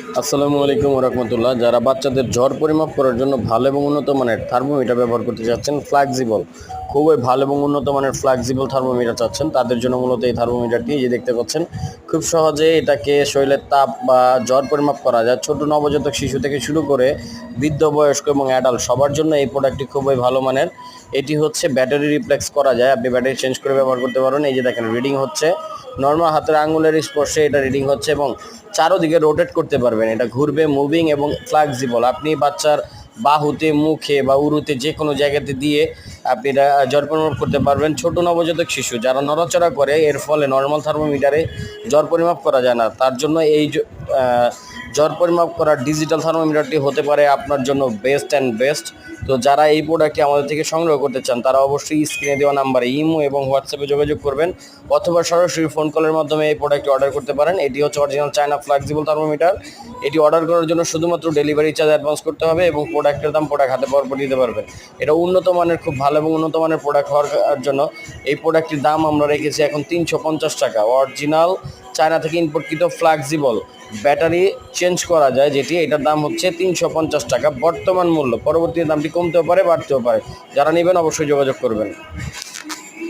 আসসালামু আলাইকুম রহমতুল্লাহ যারা বাচ্চাদের জ্বর পরিমাপ করার জন্য ভালো এবং উন্নত মানের থার্মোমিটার ব্যবহার করতে চাচ্ছেন ফ্লেক্সিবল খুবই ভালো এবং উন্নত মানের ফ্লেক্সিবল থার্মোমিটার চাচ্ছেন, তাদের জন্য মূলত এই থার্মোমিটারটি এই যে দেখতে পাচ্ছেন, খুব সহজে এটাকে শরীরের তাপ বা জ্বর পরিমাপ করা যায়। ছোট নবজাতক শিশু থেকে শুরু করে বৃদ্ধ বয়স্ক এবং অ্যাডাল্ট সবার জন্য এই প্রোডাক্টটি খুবই ভালো মানের। এটি হচ্ছে ব্যাটারি রিপ্লেক্স করা যায়। আপনি ব্যাটারি চেঞ্জ করে ব্যবহার করতে পারেন। এই যে দেখেন রিডিং হচ্ছে। নর্মাল হাতের আঙুলের স্পর্শে এটা রিডিং হচ্ছে এবং চারোদিকে রোটেট করতে পারবেন। এটা ঘুরবে মুভিং এবং ফ্লেক্সিবল আপনি বাচ্চার বাহুতে, মুখে বা উরুতে যে কোনো জায়গাতে দিয়ে আপনি এটা জ্বর পরিমাপ করতে পারবেন। ছোট নবজাতক শিশু যারা নড়াচড়া করে, এর ফলে নর্মাল থার্মোমিটারে জ্বর পরিমাপ করা যায় না। তার জন্য এই জ্বর পরিমাপ করার ডিজিটাল থার্মোমিটারটি হতে পারে আপনার জন্য বেস্ট অ্যান্ড বেস্ট তো যারা এই প্রোডাক্টটি আমাদের থেকে সংগ্রহ করতে চান, তারা অবশ্যই স্ক্রিনে দেওয়া নাম্বারে ইমো এবং হোয়াটসঅ্যাপে যোগাযোগ করবেন অথবা সরাসরি ফোন কলের মাধ্যমে এই প্রোডাক্টটি অর্ডার করতে পারেন। এটি হচ্ছে অরিজিনাল চায়না ফ্লেক্সিবল থার্মোমিটার এটি অর্ডার করার জন্য শুধুমাত্র ডেলিভারি চার্জ অ্যাডভান্স করতে হবে এবং প্রোডাক্টের দাম প্রোডাক্ট হাতে পর দিতে পারবেন। এটা উন্নত মানের, খুব ভালো এবং উন্নত মানের প্রোডাক্ট হওয়ার জন্য এই প্রোডাক্টটির দাম আমরা রেখেছি এখন তিনশো পঞ্চাশ টাকা। অরিজিনাল চায়না থেকে ইম্পোর্টকৃত ফ্লাক্সিবল ব্যাটারি চেঞ্জ করা যায়, যেটি এটার দাম হচ্ছে তিনশো পঞ্চাশ টাকা। বর্তমান মূল্য পরবর্তীতে দামটি কমতেও পারে, বাড়তেও পারে। যারা নেবেন অবশ্যই যোগাযোগ করবেন।